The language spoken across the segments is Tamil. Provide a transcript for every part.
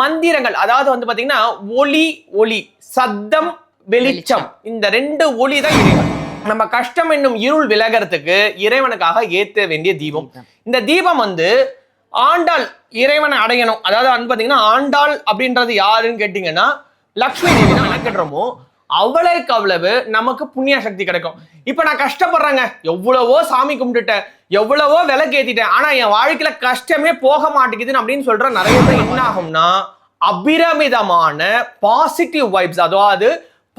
மந்திரங்கள் அதாவது வந்து பாத்தீங்கன்னா ஒளி ஒளி சத்தம் வெளிச்சம். இந்த ரெண்டு ஒளி தான் இறைவன். நம்ம கஷ்டம் என்னும் இருள் விலகிறதுக்கு இறைவனுக்காக ஏத்த வேண்டிய தீபம். இந்த தீபம் வந்து ஆண்டாள் இறைவனை அடையணும். அதாவது வந்து பாத்தீங்கன்னா ஆண்டாள் அப்படின்றது யாருன்னு கேட்டீங்கன்னா லக்ஷ்மி தேவி தான் வணக்கிடுறோமோ அவ்வளவுக்கு அவ்வளவு நமக்கு புண்ணிய சக்தி கிடைக்கும். இப்ப நான் கஷ்டப்படுறேங்க. எவ்வளவோ சாமி கும்பிட்டுட்டேன். எவ்வளவோ விலக்கேத்திட்டேன் ஆனா என் வாழ்க்கையில கஷ்டமே போக மாட்டேங்குதுன்னு அப்படின்னு சொல்ற நிறைய பேர் என்ன ஆகும்னா அபிரமிதமான பாசிட்டிவ் வைப்ஸ் அதாவது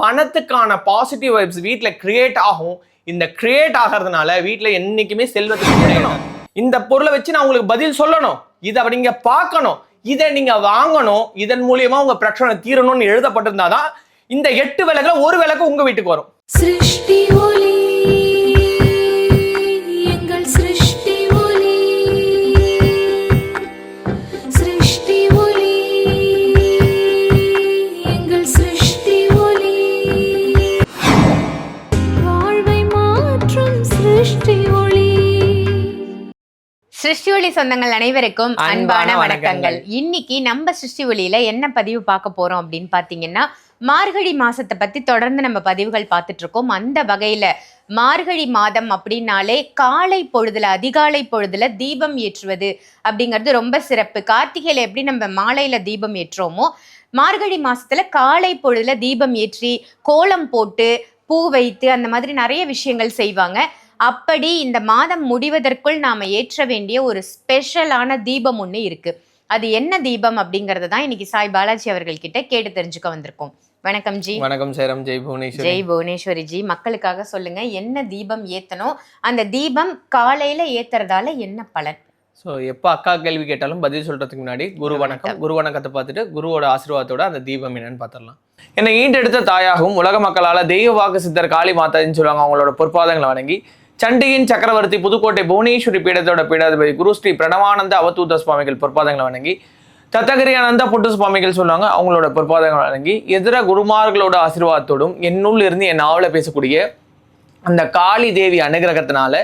பணத்துக்கான பாசிட்டிவ் வைப்ஸ் வீட்டில் கிரியேட் ஆகும். இந்த கிரியேட் ஆகிறதுனால வீட்டில் என்னைக்குமே செல்வத்துக்கு கிடைக்கணும். இந்த பொருளை வச்சு நான் உங்களுக்கு பதில் சொல்லணும். இதை நீங்க பார்க்கணும். இதை நீங்க வாங்கணும். இதன் மூலியமா உங்க பிரச்சனை தீரணும்னு எழுதப்பட்டிருந்தாதான் இந்த எட்டு விளக்குல ஒரு விளக்கு உங்க வீட்டுக்கு வரும். சிருஷ்டி ஒளி எங்கள் சிருஷ்டி ஒளி. சிருஷ்டி ஒளி எங்கள் சிருஷ்டி ஒளி. வாழ்வை மாற்றும் சிருஷ்டி ஒளி. சிருஷ்டி ஒளி சொந்தங்கள் அனைவருக்கும் அன்பான. வணக்கங்கள். இன்னைக்கு நம்ம சிருஷ்டி ஒளியில என்ன பதிவு பார்க்க போறோம் அப்படின்னு பாத்தீங்கன்னா மார்கழி மாதத்தை பற்றி தொடர்ந்து நம்ம பதிவுகள் பார்த்துட்ருக்கோம். அந்த வகையில் மார்கழி மாதம் அப்படின்னாலே காலை பொழுதுல அதிகாலை பொழுதுல தீபம் ஏற்றுவது அப்படிங்கிறது ரொம்ப சிறப்பு. கார்த்திகையில எப்படி நம்ம மாலையில தீபம் ஏற்றுறோமோ மார்கழி மாசத்துல காலை பொழுதுல தீபம் ஏற்றி கோலம் போட்டு பூ வைத்து அந்த மாதிரி நிறைய விஷயங்கள் செய்வாங்க. அப்படி இந்த மாதம் முடிவதற்குள் நாம ஏற்ற வேண்டிய ஒரு ஸ்பெஷலான தீபம் ஒன்று இருக்குது அது என்ன தீபம் அப்படிங்கறத தான் இன்னைக்கு சாய் பாலாஜி அவர்கள் கிட்ட கேட்டு தெரிஞ்சுக்க வந்திருக்கோம். வணக்கம் ஜி. வணக்கம் சேரம். ஜெய் புவனேஸ்வரி. ஜெய் புவனேஸ்வரி ஜி. மக்களுக்காக சொல்லுங்க என்ன தீபம் ஏத்தணும்? அந்த தீபம் காலையில ஏத்துறதால என்ன பலன்? ஸோ எப்போ அக்கா கேள்வி கேட்டாலும் பதில் சொல்றதுக்கு முன்னாடி குரு வணக்கம். குரு வணக்கத்தை பார்த்துட்டு குருவோட ஆசீர்வாதத்தோட அந்த தீபம் என்னன்னு பார்த்துடலாம். என்னை ஈண்டெடுத்த தாயாகவும் உலக மக்களால் தெய்வ வாக்கு சித்தர் காளி மாதான்னு சொல்லுவாங்க அவங்களோட பொற்பாதங்களை வணங்கி சண்டியின் சக்கரவர்த்தி புதுக்கோட்டை புவனேஸ்வரி பீடத்தோட பீடாதிபதி குரு ஸ்ரீ பிரணவானந்த அவதூத சுவாமிகள் பொற்பாதங்களை வணங்கி தத்தகிரி ஆனந்த புட்டு சுவாமிகள் சொல்லுவாங்க அவங்களோட பொற்பாதங்களை வணங்கி எதிர குருமார்களோட ஆசீர்வாதத்தோடும் என்னுள் இருந்து என் நாவலில் பேசக்கூடிய அந்த காளி தேவி அனுகிரகத்தினால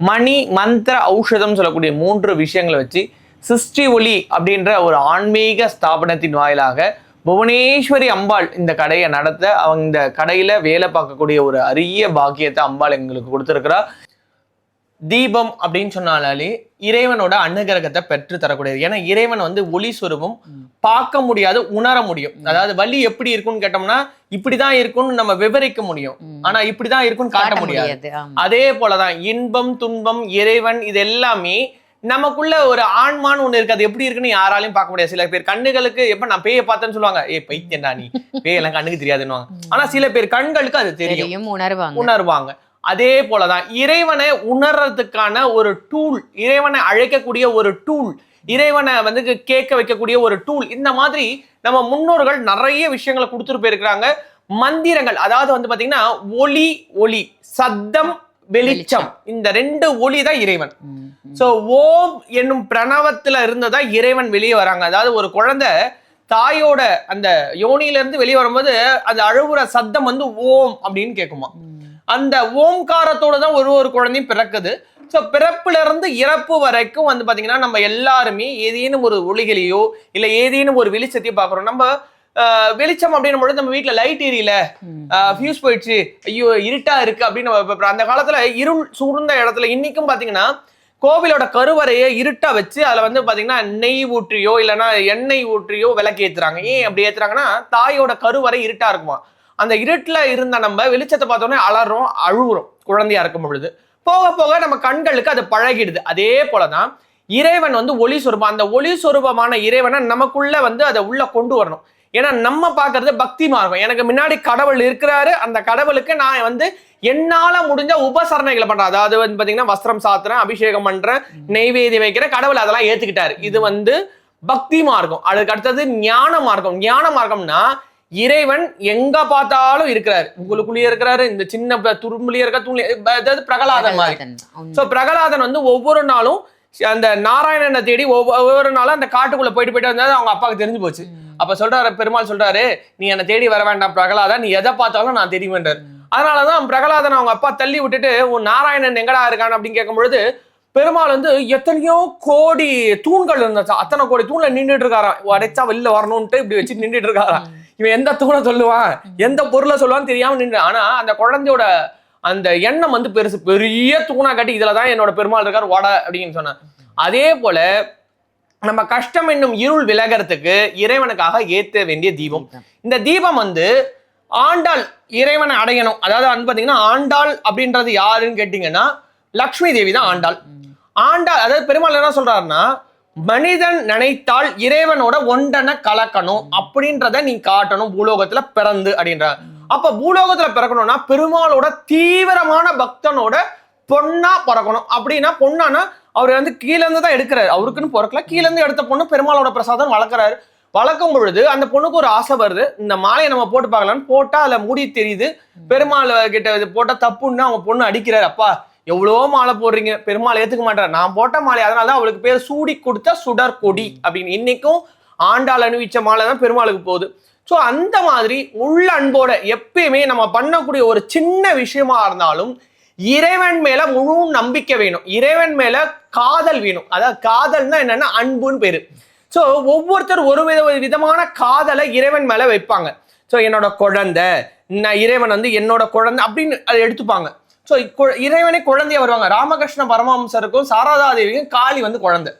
மணி மந்திர ஔஷதம் சொல்லக்கூடிய மூன்று விஷயங்களை வச்சு சிருஷ்டி ஒளி அப்படின்ற ஒரு ஆன்மீக ஸ்தாபனத்தின் வாயிலாக புவனேஸ்வரி அம்பாள் இந்த கடையை நடத்த அவங்க இந்த கடையில் வேலை பார்க்கக்கூடிய ஒரு அரிய பாக்கியத்தை அம்பாள் எங்களுக்கு கொடுத்துருக்கிறா. தீபம் அப்படின்னு சொன்னாலே இறைவனோட அனுகிரகத்தை பெற்று தரக்கூடியது. ஏன்னா இறைவன் வந்து ஒளி சொரூபம். பார்க்க முடியாது உணர முடியும். அதாவது வலி எப்படி இருக்கும்னு கேட்டோம்னா இப்படிதான் இருக்கும்னு நம்ம விவரிக்க முடியும். ஆனா இப்படிதான் இருக்கும்னு காட்ட முடியாது. அதே போலதான் இன்பம் துன்பம் இறைவன் இது எல்லாமே நமக்குள்ள ஒரு ஆன்மான்னு ஒண்ணு இருக்கு. அது எப்படி இருக்குன்னு யாராலையும் பார்க்க முடியாது. சில பேர் கண்ணுகளுக்கு எப்ப நான் பேயை பார்த்தேன்னு சொல்லுவாங்க ஏ பைத்தியண்டா நீ. பேயெல்லாம் கண்ணுக்கு தெரியாதுன்னு ஆனா சில பேர் கண்களுக்கு அது தெரியும். தெரியும் உணர்வாங்க. உணர்வாங்க. அதே போலதான் இறைவனை உணர்றதுக்கான ஒரு டூல் இறைவனை அழைக்கக்கூடிய ஒரு டூல் இறைவனை வந்து கேட்க வைக்கக்கூடிய ஒரு டூல் இந்த மாதிரி நம்ம முன்னோர்கள் நிறைய விஷயங்களை கொடுத்துட்டு போயிருக்கிறாங்க. மந்திரங்கள் அதாவது வந்து பாத்தீங்கன்னா ஒளி ஒளி சத்தம் வெளிச்சம் இந்த ரெண்டு ஒளி தான் இறைவன். சோ ஓம் என்னும் பிரணவத்துல இருந்ததா இறைவன் வெளியே வராங்க. அதாவது ஒரு குழந்தை தாயோட அந்த யோனியில இருந்து வெளியே வரும்போது அந்த அழுகுற சத்தம் வந்து ஓம் அப்படின்னு கேட்குமா. அந்த ஓம்காரத்தோட தான் ஒரு ஒரு குழந்தையும் பிறக்குது. ஸோ பிறப்புல இருந்து இறப்பு வரைக்கும் வந்து பாத்தீங்கன்னா நம்ம எல்லாருமே ஏதேனும் ஒரு ஒளிகளையோ இல்லை ஏதேனும் ஒரு வெளிச்சத்தையோ பார்க்குறோம். நம்ம வெளிச்சம் அப்படின்னும் பொழுது நம்ம வீட்டில் லைட் எரியல. ஃபியூஸ் போயிடுச்சு. ஐயோ இருட்டா இருக்கு அப்படின்னு நம்ம அந்த காலத்துல இருள் சூழ்ந்த இடத்துல இன்னைக்கும் பாத்தீங்கன்னா கோவிலோட கருவறையை இருட்டா வச்சு அதுல வந்து பாத்தீங்கன்னா நெய் ஊற்றியோ இல்லைன்னா எண்ணெய் ஊற்றியோ விளக்கு ஏத்துறாங்க ஏன் அப்படி ஏத்துறாங்கன்னா தாயோட கருவறை இருட்டா இருக்குமா அந்த இருட்டுல இருந்த நம்ம வெளிச்சத்தை பார்த்தோன்னே அலறோம் அழுகுறோம் குழந்தையா இருக்கும் பொழுது. போக போக நம்ம கண்களுக்கு அது பழகிடுது. அதே போலதான் இறைவன் வந்து ஒளி சொரூபம். அந்த ஒளி சொரூபமான இறைவனை நமக்குள்ள வந்து அதை உள்ள கொண்டு வரணும். ஏன்னா நம்ம பார்க்கறது பக்தி மார்க்கம். எனக்கு முன்னாடி கடவுள் இருக்கிறாரு. அந்த கடவுளுக்கு நான் வந்து என்னால முடிஞ்ச உபசரணைகளை பண்றேன். அதாவது வந்து பாத்தீங்கன்னா வஸ்திரம் சாத்துறேன் அபிஷேகம் பண்றேன் நெய்வேதி வைக்கிறேன் கடவுள் அதெல்லாம் ஏத்துக்கிட்டாரு. இது வந்து பக்தி மார்க்கம். அதுக்கு அடுத்தது ஞான மார்க்கம். ஞான மார்க்கம்னா இறைவன் எங்க பார்த்தாலும் இருக்கிறாரு. உங்களுக்குள்ளேயே இருக்கிறாரு இந்த சின்ன துரும்புலயே இருக்க தூண்லயே அதாவது பிரகலாதன் மாதிரி. சோ பிரகலாதன் வந்து ஒவ்வொரு நாளும் அந்த நாராயணனை தேடி ஒவ்வொ- ஒவ்வொரு நாளும் அந்த காட்டுக்குள்ள போயிட்டு போயிட்டு வந்தது அவங்க அப்பாவுக்கு தெரிஞ்சு போச்சு. அப்ப சொல்றாரு பெருமாள் சொல்றாரு நீ என்னை தேடி வர வேண்டாம் பிரகலாதன் நீ எதை பார்த்தாலும் நான் தெரியுமென்றார் அதனாலதான் பிரகலாதன் அவங்க அப்பா தள்ளி விட்டுட்டு உன் நாராயணன் எங்கடா இருக்கான்? அப்படின்னு கேட்கும் பொழுது பெருமாள் வந்து எத்தனையோ கோடி தூண்கள் இருந்துச்சு. அத்தனை கோடி தூண்ல நின்றுட்டு இருக்காராம். உடைச்சா வெளில வரணும்ட்டு இப்படி வச்சு நின்றுட்டு இருக்காராம். இவன் எந்த தூணை சொல்லுவான் எந்த பொருளை சொல்லுவான்னு தெரியாம நின்று ஆனா அந்த குழந்தையோட அந்த எண்ணம் வந்து பெருசு பெரிய தூணா கட்டி இதுலதான் என்னோட பெருமாள் இருக்கார் வட அப்படின்னு சொன்னான். அதே போல நம்ம கஷ்டம் என்னும் இருள் விலகிறதுக்கு இறைவனுக்காக ஏத்த வேண்டிய தீபம். இந்த தீபம் வந்து ஆண்டாள் இறைவனை அடையணும். அதாவது வந்து பாத்தீங்கன்னா ஆண்டாள் அப்படின்றது யாருன்னு கேட்டீங்கன்னா லக்ஷ்மி தேவி தான் ஆண்டாள். ஆண்டாள் அதாவது பெருமாள் என்ன சொல்றாருன்னா மனிதன் நினைத்தால் இறைவனோட ஒன்றனை கலக்கணும் அப்படின்றத நீ காட்டணும் பூலோகத்துல பிறந்து அப்படின்ற அப்ப பூலோகத்துல பிறக்கணும்னா பெருமாளோட தீவிரமான பக்தனோட பொண்ணா பிறக்கணும். அப்படின்னா பொண்ணானா அவர் வந்து கீழேருந்து தான் எடுக்கிறாரு. அவருக்குன்னு பிறக்கல. கீழேருந்து எடுத்த பொண்ணு பெருமாளோட பிரசாதம் வளர்க்குறாரு. வளர்க்கும் பொழுது அந்த பொண்ணுக்கு ஒரு ஆசை வருது. இந்த மாலையை நம்ம போட்டு பார்க்கலாம்னு போட்டா அதுல முடி தெரியுது. பெருமாள் கிட்ட இது போட்டா தப்புன்னு அவங்க பொண்ணு அடிக்கிறாரு. அப்பா எவ்வளவோ மாலை போடுறீங்க. பெருமாள் ஏத்துக்க மாட்டார். நான் போட்ட மாலை அதனால தான் அவளுக்கு பேர் சூடி கொடுத்த சுடர் கொடி அப்படின்னு. இன்னைக்கும் ஆண்டாள் அணிவிச்ச மாலை தான் பெருமாளுக்கு போகுது. ஸோ அந்த மாதிரி உள்ள அன்போட எப்பயுமே நம்ம பண்ணக்கூடிய ஒரு சின்ன விஷயமா இருந்தாலும் இறைவன் மேல முழு நம்பிக்கை வேணும். இறைவன் மேல காதல் வேணும். அதாவது காதல்னா என்னன்னா அன்புன்னு பேரு. ஸோ ஒவ்வொருத்தர் ஒரு வித விதமான காதலை இறைவன் மேல வைப்பாங்க. ஸோ என்னோட குழந்தை நான் இறைவன் வந்து என்னோட குழந்தை அப்படின்னு அதை எடுத்துப்பாங்க. ஸோ இறைவனே குழந்தைய வருவாங்க. ராமகிருஷ்ண பரமஹம்சருக்கும் சாரதா தேவிக்கும் காளி வந்து குழந்தை.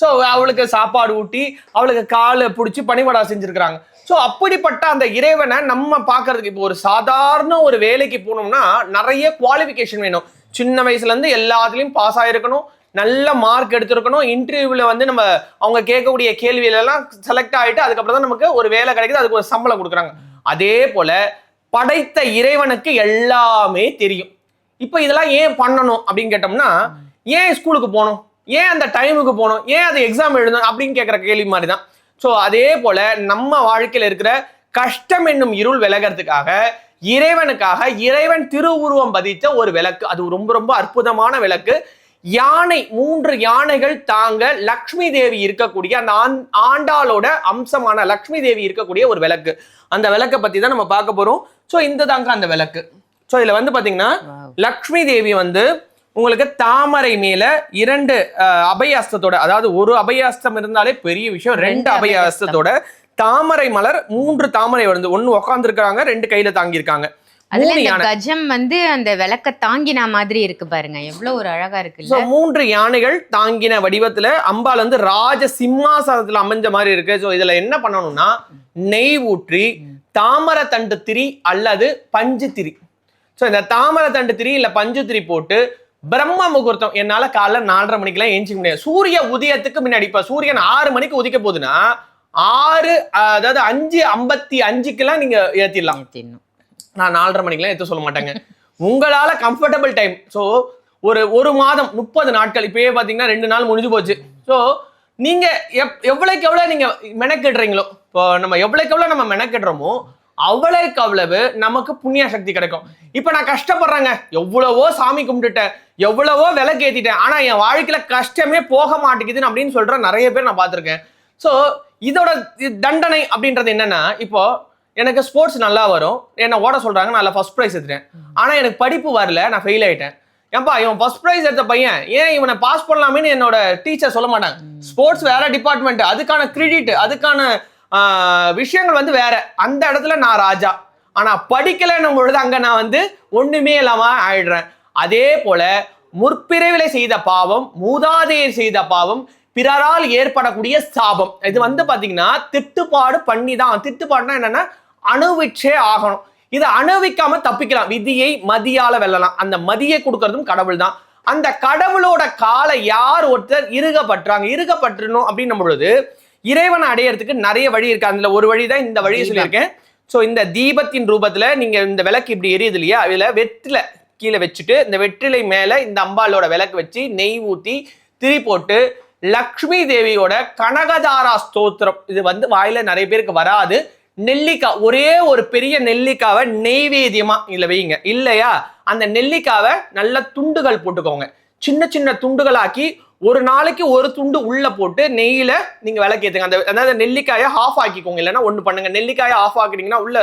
ஸோ அவளுக்கு சாப்பாடு ஊட்டி அவளுக்கு காலை பிடிச்சி பனிவடா செஞ்சுருக்கிறாங்க. ஸோ அப்படிப்பட்ட அந்த இறைவனை நம்ம பார்க்கறதுக்கு இப்போ ஒரு சாதாரண ஒரு வேலைக்கு போனோம்னா நிறைய குவாலிஃபிகேஷன் வேணும். சின்ன வயசுலேருந்து எல்லாத்துலேயும் பாஸ் ஆகிருக்கணும் நல்ல மார்க் எடுத்திருக்கணும். இன்டர்வியூவில் வந்து நம்ம அவங்க கேட்கக்கூடிய கேள்வியிலலாம் செலக்ட் ஆகிட்டு அதுக்கப்புறம் தான் நமக்கு ஒரு வேலை கிடைக்குது. அதுக்கு ஒரு சம்பளம் கொடுக்குறாங்க. அதே போல படைத்த இறைவனுக்கு எல்லாமே தெரியும். இப்போ இதெல்லாம் ஏன் பண்ணணும் அப்படின்னு கேட்டோம்னா ஏன் ஸ்கூலுக்கு போகணும்? ஏன் அந்த டைமுக்கு போகணும்? ஏன் அது எக்ஸாம் எழுதணும்? அப்படின்னு கேட்குற கேள்வி மாதிரி தான் ஸோ அதே போல நம்ம வாழ்க்கையில் இருக்கிற கஷ்டம் என்னும் இருள் விலகிறதுக்காக இறைவனுக்காக இறைவன் திருவுருவம் பதித்த ஒரு விளக்கு. அது ரொம்ப ரொம்ப அற்புதமான விளக்கு. யானை மூன்று யானைகள் தாங்க லக்ஷ்மி தேவி இருக்கக்கூடிய அந்த ஆண்- ஆண்டாளோட அம்சமான லக்ஷ்மி தேவி இருக்கக்கூடிய ஒரு விளக்கு. அந்த விளக்கை பத்தி தான் நம்ம பார்க்க போறோம். ஸோ இந்த தாங்க அந்த விளக்கு. ஸோ இதுல வந்து பாத்தீங்கன்னா லக்ஷ்மி தேவி வந்து உங்களுக்கு தாமரை மேல இரண்டு அபயாஸ்தத்தோட அதாவது ஒரு அபயாஸ்தம் இருந்தாலே பெரிய விஷயம் ரெண்டு அபயாஸ்தத்தோட தாமரை மலர் மூன்று தாமரை வந்து ஒன்னு உட்காந்துருக்காங்க ரெண்டு கையில தாங்கியிருக்காங்க. அதுல இந்த கஜம் வந்து அந்த விளக்க தாங்கின மாதிரி இருக்கு பாருங்க. எவ்வளவு ஒரு அழகா So, இருக்குல்ல மூன்று யானைகள் தாங்கின வடிவத்துல அம்பாள் வந்து ராஜ சிம்மாசனத்துல அமைஞ்ச மாதிரி இருக்கு. ஸோ இதுல என்ன பண்ணணும்னா நெய் ஊற்றி தாமரை தண்டு திரி அல்லது பஞ்சு திரி. ஸோ இந்த தாமரை தண்டு திரி இல்ல பஞ்சு திரி போட்டு பிரம்ம முகூர்த்தம் என்னால காலைல நாலரை மணிக்கெல்லாம் ஏஞ்சிக்க முடியாது. சூரிய உதயத்துக்கு முன்னாடி இப்ப சூரியன் ஆறு மணிக்கு உதிக்க போகுதுன்னா ஆறு அதாவது அஞ்சு ஐம்பத்தி அஞ்சுக்கெல்லாம் நீங்க ஏத்திடலாம். ஏத்திடணும். நான் நாலரை மணிக்கெல்லாம் எத்த சொல்ல மாட்டேங்க. உங்களால கம்ஃபர்டபுள் டைம் ஸோ ஒரு ஒரு மாதம் முப்பது நாட்கள். இப்பயே பார்த்தீங்கன்னா ரெண்டு நாள் முடிஞ்சு போச்சு. ஸோ நீங்க எப் எவ்வளோக்கு எவ்வளோ நீங்க மெனக்கிடுறீங்களோ இப்போ நம்ம எவ்வளோக்கு எவ்வளோ நம்ம மெனக்கிடுறோமோ அவ்வளவுக்கு அவ்வளவு. நமக்கு புண்ணிய சக்தி கிடைக்கும். இப்போ நான் கஷ்டப்படுறேங்க. எவ்வளவோ சாமி கும்பிட்டுட்டேன். எவ்வளவோ விலைக்கு ஏத்திட்டேன். ஆனா என் வாழ்க்கையில கஷ்டமே போக மாட்டேங்குதுன்னு அப்படின்னு சொல்ற நிறைய பேர் நான் பார்த்திருக்கேன். ஸோ இதோட இது தண்டனை அப்படின்றது என்னன்னா இப்போ எனக்கு ஸ்போர்ட்ஸ் நல்லா வரும். என்ன ஓட சொல்றாங்க நான் ஃபர்ஸ்ட் ப்ரைஸ் எடுத்துட்டேன் ஆனா எனக்கு படிப்பு வரல. நான் ஃபெயில் ஆயிட்டேன். ஏன்பா இவன் ஃபர்ஸ்ட் ப்ரைஸ் எடுத்த பையன். ஏன் இவனை பாஸ் பண்ணலாமேன்னு என்னோட டீச்சர் சொல்ல மாட்டாங்க. ஸ்போர்ட்ஸ் வேற டிபார்ட்மெண்ட் அதுக்கான கிரெடிட் அதுக்கான விஷயங்கள் வந்து வேற. அந்த இடத்துல நான் ராஜா. ஆனா படிக்கலைன்னும் பொழுது அங்க நான் வந்து ஒண்ணுமே இல்லாம ஆயிடுறேன். அதே போல முற்பிறவிலை செய்த பாவம் மூதாதையர் செய்த பாவம் பிறரால் ஏற்படக்கூடிய சாபம். இது வந்து பாத்தீங்கன்னா திட்டுப்பாடு பண்ணி தான். திட்டுப்பாடுனா என்னன்னா அணுவிச்சே ஆகணும். இதை அணுவிக்காம தப்பிக்கலாம். விதியை மதியால வெல்லலாம். அந்த மதியை கொடுக்கறதும் கடவுள் தான். அந்த கடவுளோட காலை யார் ஒருத்தர் இருகப்பட்டுறாங்க இருகப்பட்டுறணும் அப்படின்னும் பொழுது இறைவனை அடையறதுக்கு நிறைய வழி இருக்கு. அதுல ஒரு வழி தான் இந்த வழியை. சொல்லியிருக்கேன். ஸோ இந்த தீபத்தின் ரூபத்துல நீங்க இந்த விளக்கு இப்படி எரியுது இல்லையா? அதுல வெற்றில கீழே வச்சுட்டு இந்த வெற்றிலை மேல இந்த அம்பாளோட விளக்கு வச்சு நெய் ஊத்தி திரி போட்டு லக்ஷ்மி தேவியோட கனகதாரா ஸ்தோத்திரம். இது வந்து வாயில நிறைய பேருக்கு வராது. நெல்லிக்காய் ஒரே ஒரு பெரிய நெல்லிக்காவை நெய்வேத்தியமா இதுல வைங்க. இல்லையா? அந்த நெல்லிக்காவை நல்ல துண்டுகள் போட்டுக்கோங்க. சின்ன சின்ன துண்டுகளாக்கி ஒரு நாளைக்கு ஒரு துண்டு உள்ள போட்டு நெய்யில நீங்க விளக்கேத்துங்க. அந்த அதாவது நெல்லிக்காயை ஆஃப் ஆக்கிக்கோங்க. இல்லைன்னா ஒண்ணு பண்ணுங்க. நெல்லிக்காயை ஆஃப் ஆக்கிட்டீங்கன்னா உள்ள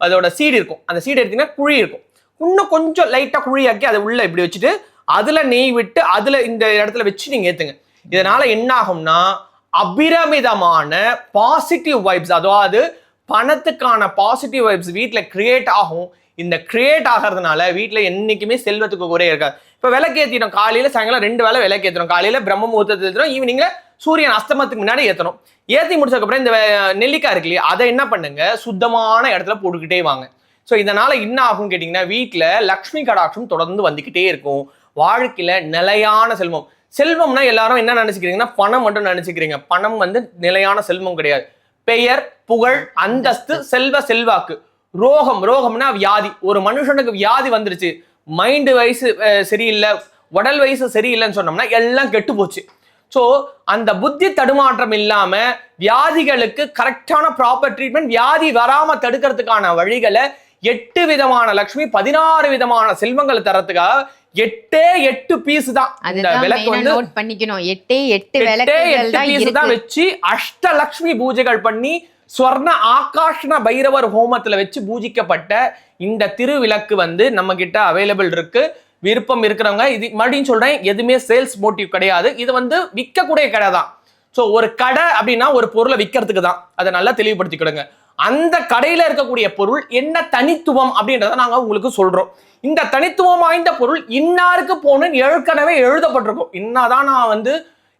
அதோட சீடு இருக்கும். அந்த சீடு எடுத்தீங்கன்னா குழி இருக்கும். இன்னும் கொஞ்சம் லைட்டா குழியாக்கி அதை உள்ள இப்படி வச்சுட்டு அதுல நெய் விட்டு அதுல இந்த இடத்துல வச்சு நீங்க ஏத்துங்க. இதனால என்ன ஆகும்னா அபிரமிதமான பாசிட்டிவ் வைப்ஸ் அதாவது பணத்துக்கான பாசிட்டிவ் வைப்ஸ் வீட்டில் கிரியேட் ஆகும். இந்த கிரியேட் ஆகிறதுனால வீட்டில் என்னைக்குமே செல்வத்துக்கு குறைய இருக்காது. இப்போ விளக்கேற்றிடும் காலையில் சாயங்காலம் ரெண்டு வேளை விளக்கேத்துறோம் காலையில் பிரம்ம முகூர்த்தத்தில் ஏற்றணும் ஈவினிங்கில் சூரியன் அஸ்தமத்துக்கு முன்னாடி ஏற்றணும் ஏற்றி முடிச்சதுக்கப்புறம் இந்த நெல்லிக்காய் இருக்கு இல்லையா அதை என்ன பண்ணுங்க? சுத்தமான இடத்துல போட்டுக்கிட்டே வாங்க. ஸோ இதனால் என்ன ஆகும் கேட்டிங்கன்னா வீட்டில் லக்ஷ்மி கடாட்சம் தொடர்ந்து வந்துக்கிட்டே இருக்கும். வாழ்க்கையில் நிலையான செல்வம். செல்வம்னா எல்லாரும் என்ன நினச்சிக்கிறீங்கன்னா பணம் மட்டும் நினச்சிக்கிறீங்க. பணம் வந்து நிலையான செல்வம் கிடையாது. பெயர் புகழ் அந்தஸ்து செல்வ செல்வாக்கு. ரோகம் ரோகம்னா வியாதி. ஒரு மனுஷனுக்கு வியாதி வந்துருச்சு. மைண்டு வயசு சரியில்லை உடல் வயசு சரியில்லைன்னு சொன்னோம்னா எல்லாம் கெட்டு போச்சு. ஸோ அந்த புத்தி தடுமாற்றம் இல்லாம வியாதிகளுக்கு கரெக்டான ப்ராப்பர் ட்ரீட்மெண்ட் வியாதி வராம தடுக்கிறதுக்கான வழிகளை எட்டு விதமான லக்ஷ்மி பதினாறு விதமான செல்வங்களை தரத்துக்காக எட்டே எட்டு பீஸ் தான். விளக்கு வந்து நோட் பண்ணிக்கணும். எட்டே எட்டு எட்டே எட்டு பீஸ் தான் வச்சு அஷ்டலக்ஷ்மி பூஜைகள் பண்ணி ஸ்வர்ண ஆகாஷ்ண பைரவர் ஹோமத்தில் வச்சு பூஜிக்கப்பட்ட இந்த திருவிளக்கு வந்து நம்ம கிட்ட அவைலபிள் இருக்கு. விருப்பம் இருக்கிறவங்க இது மறுபடியும் சொல்றேன் எதுவுமே சேல்ஸ் மோட்டிவ் கிடையாது. இது வந்து விற்கக்கூடிய கடை தான். ஸோ ஒரு கடை அப்படின்னா ஒரு பொருளை விற்கிறதுக்கு தான். அதை நல்லா தெளிவுபடுத்திக்கிடுங்க. அந்த கடையில இருக்கக்கூடிய பொருள் என்ன தனித்துவம் அப்படின்றத நாங்க உங்களுக்கு சொல்றோம். இந்த தனித்துவம் வாய்ந்த பொருள் இன்னாருக்கு போகணும்னு ஏற்கனவே எழுதப்பட்டிருக்கும். இன்னாதான் நான் வந்து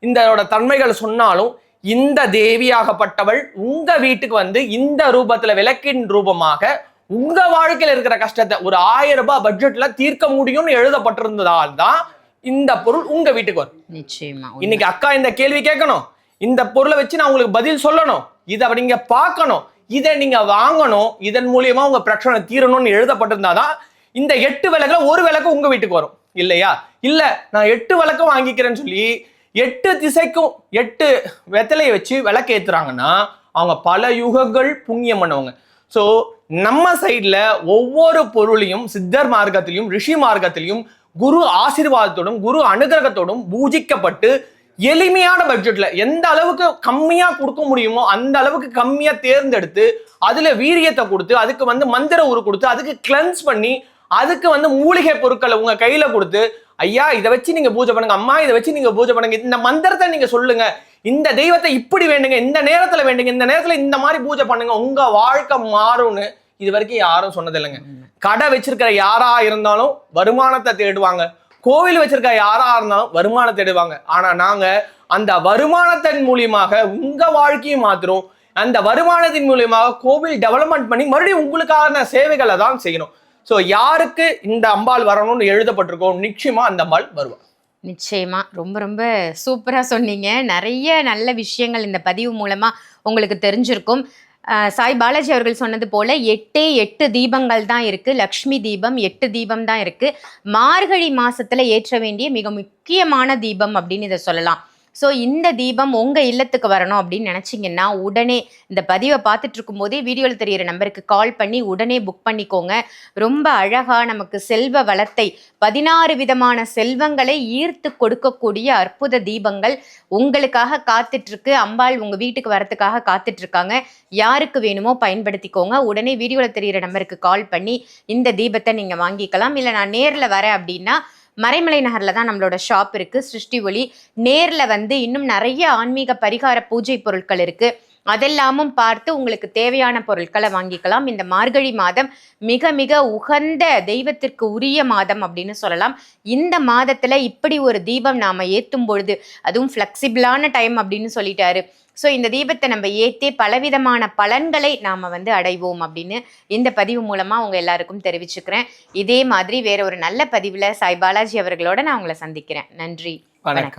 இந்தோட தன்மைகள் சொன்னாலும் இந்த தேவியாகப்பட்டவள் உங்க வீட்டுக்கு வந்து இந்த ரூபத்துல விளக்கின் ரூபமாக உங்க வாழ்க்கையில இருக்கிற கஷ்டத்தை ஒரு ஆயிரம் ரூபாய் பட்ஜெட்ல தீர்க்க முடியும்னு எழுதப்பட்டிருந்ததால் தான் இந்த பொருள் உங்க வீட்டுக்கு வரும். நிச்சயமா. இன்னைக்கு அக்கா இந்த கேள்வி கேட்கணும். இந்த பொருளை வச்சு நான் உங்களுக்கு பதில் சொல்லணும். இதை நீங்க பார்க்கணும். இதை நீங்க வாங்கணும். இதன் மூலியமா உங்க பிரச்சனை தீரணும்னு எழுதப்பட்டிருந்தாதான் இந்த எட்டு விளக்குல ஒரு விளக்கு உங்க வீட்டுக்கு வரும். இல்லையா? இல்ல நான் எட்டு விளக்கு வாங்கிக்கிறேன்னு சொல்லி எட்டு திசைக்கும் எட்டு வெத்தலையை வச்சு விளக்கு ஏத்துறாங்கன்னா அவங்க பல யுகங்கள் புண்ணியம் பண்ணவங்க. ஸோ நம்ம சைடில் ஒவ்வொரு பொருளையும் சித்தர் மார்க்கத்திலையும் ரிஷி மார்க்கத்திலையும் குரு ஆசீர்வாதத்தோடும் குரு அனுகிரகத்தோடும் பூஜிக்கப்பட்டு எளிமையான பட்ஜெட்டில் எந்த அளவுக்கு கம்மியாக கொடுக்க முடியுமோ அந்த அளவுக்கு கம்மியாக தேர்ந்தெடுத்து அதில் வீரியத்தை கொடுத்து அதுக்கு வந்து மந்திர உரு கொடுத்து அதுக்கு கிளென்ஸ் பண்ணி அதுக்கு வந்து மூலிகை பொருட்களை உங்கள் கையில் கொடுத்து ஐயா இதை வச்சு நீங்க பூஜை பண்ணுங்க. அம்மா இதை வச்சு நீங்க பூஜை பண்ணுங்க. இந்த மந்திரத்தை நீங்க சொல்லுங்க. இந்த தெய்வத்தை இப்படி வேண்டுங்க. இந்த நேரத்துல வேண்டுங்க. இந்த நேரத்துல இந்த மாதிரி பூஜை பண்ணுங்க. உங்க வாழ்க்கை மாறும்னு இது வரைக்கும் யாரும் சொன்னதில்லைங்க. கடை வச்சிருக்கிற யாரா இருந்தாலும் வருமானத்தை தேடுவாங்க. கோவில் வச்சிருக்க யாரா இருந்தாலும் வருமானத்தை தேடுவாங்க. ஆனா நாங்க அந்த வருமானத்தின் மூலியமாக உங்க வாழ்க்கையும் மாத்துறோம் அந்த வருமானத்தின் மூலியமாக கோவில் டெவலப்மெண்ட் பண்ணி மறுபடியும் உங்களுக்கான சேவைகளை தான் செய்யணும். ஸோ யாருக்கு இந்த அம்பாள் வரணும்னு எழுதப்பட்டிருக்கோ? நிச்சயமா அந்த அம்பாள் வருவாள் நிச்சயமா. ரொம்ப ரொம்ப சூப்பரா சொன்னீங்க. நிறைய நல்ல விஷயங்கள் இந்த பதிவு மூலமா உங்களுக்கு தெரிஞ்சிருக்கும். சாய் பாலாஜி அவர்கள் சொன்னது போல எட்டே எட்டு தீபங்கள் தான் இருக்கு. லக்ஷ்மி தீபம் எட்டு தீபம் தான் இருக்கு. மார்கழி மாசத்துல ஏற்ற வேண்டிய மிக முக்கியமான தீபம் அப்படின்னு இதை சொல்லலாம். ஸோ இந்த தீபம் உங்கள் இல்லத்துக்கு வரணும் அப்படின்னு நினச்சிங்கன்னா உடனே இந்த பதிவை பார்த்துட்டு இருக்கும்போதே வீடியோவில் தெரிகிற நம்பருக்கு கால் பண்ணி உடனே புக் பண்ணிக்கோங்க. ரொம்ப அழகாக நமக்கு செல்வ வளத்தை பதினாறு விதமான செல்வங்களை ஈர்த்து கொடுக்கக்கூடிய அற்புத தீபங்கள் உங்களுக்காக காத்துட்ருக்கு. அம்பாள் உங்கள் வீட்டுக்கு வரத்துக்காக காத்துட்ருக்காங்க. யாருக்கு வேணுமோ பயன்படுத்திக்கோங்க. உடனே வீடியோவில் தெரிகிற நம்பருக்கு கால் பண்ணி இந்த தீபத்தை நீங்கள் வாங்கிக்கலாம். இல்லை நான் நேரில் வரேன் அப்படின்னா மறைமலை நகரில் தான் நம்மளோட ஷாப் இருக்குது சிருஷ்டி ஒளி நேரில் வந்து இன்னும் நிறைய ஆன்மீக பரிகார பூஜை பொருட்கள் இருக்குது அதெல்லாமும் பார்த்து உங்களுக்கு தேவையான பொருட்களை வாங்கிக்கலாம். இந்த மார்கழி மாதம் மிக மிக உகந்த தெய்வத்திற்கு உரிய மாதம் அப்படின்னு சொல்லலாம். இந்த மாதத்துல இப்படி ஒரு தீபம் நாம ஏத்தும் பொழுது அதுவும் ஃப்ளெக்சிபிளான டைம் அப்படின்னு சொல்லிட்டாரு. ஸோ இந்த தீபத்தை நம்ம ஏற்றி பலவிதமான பலன்களை நாம் வந்து அடைவோம் அப்படின்னு இந்த பதிவு மூலமாக உங்கள் எல்லாருக்கும் தெரிவிச்சுக்கிறேன். இதே மாதிரி வேற ஒரு நல்ல பதிவில் சாய் பாலாஜி அவர்களோட நான் உங்களை சந்திக்கிறேன். நன்றி. வணக்கம்.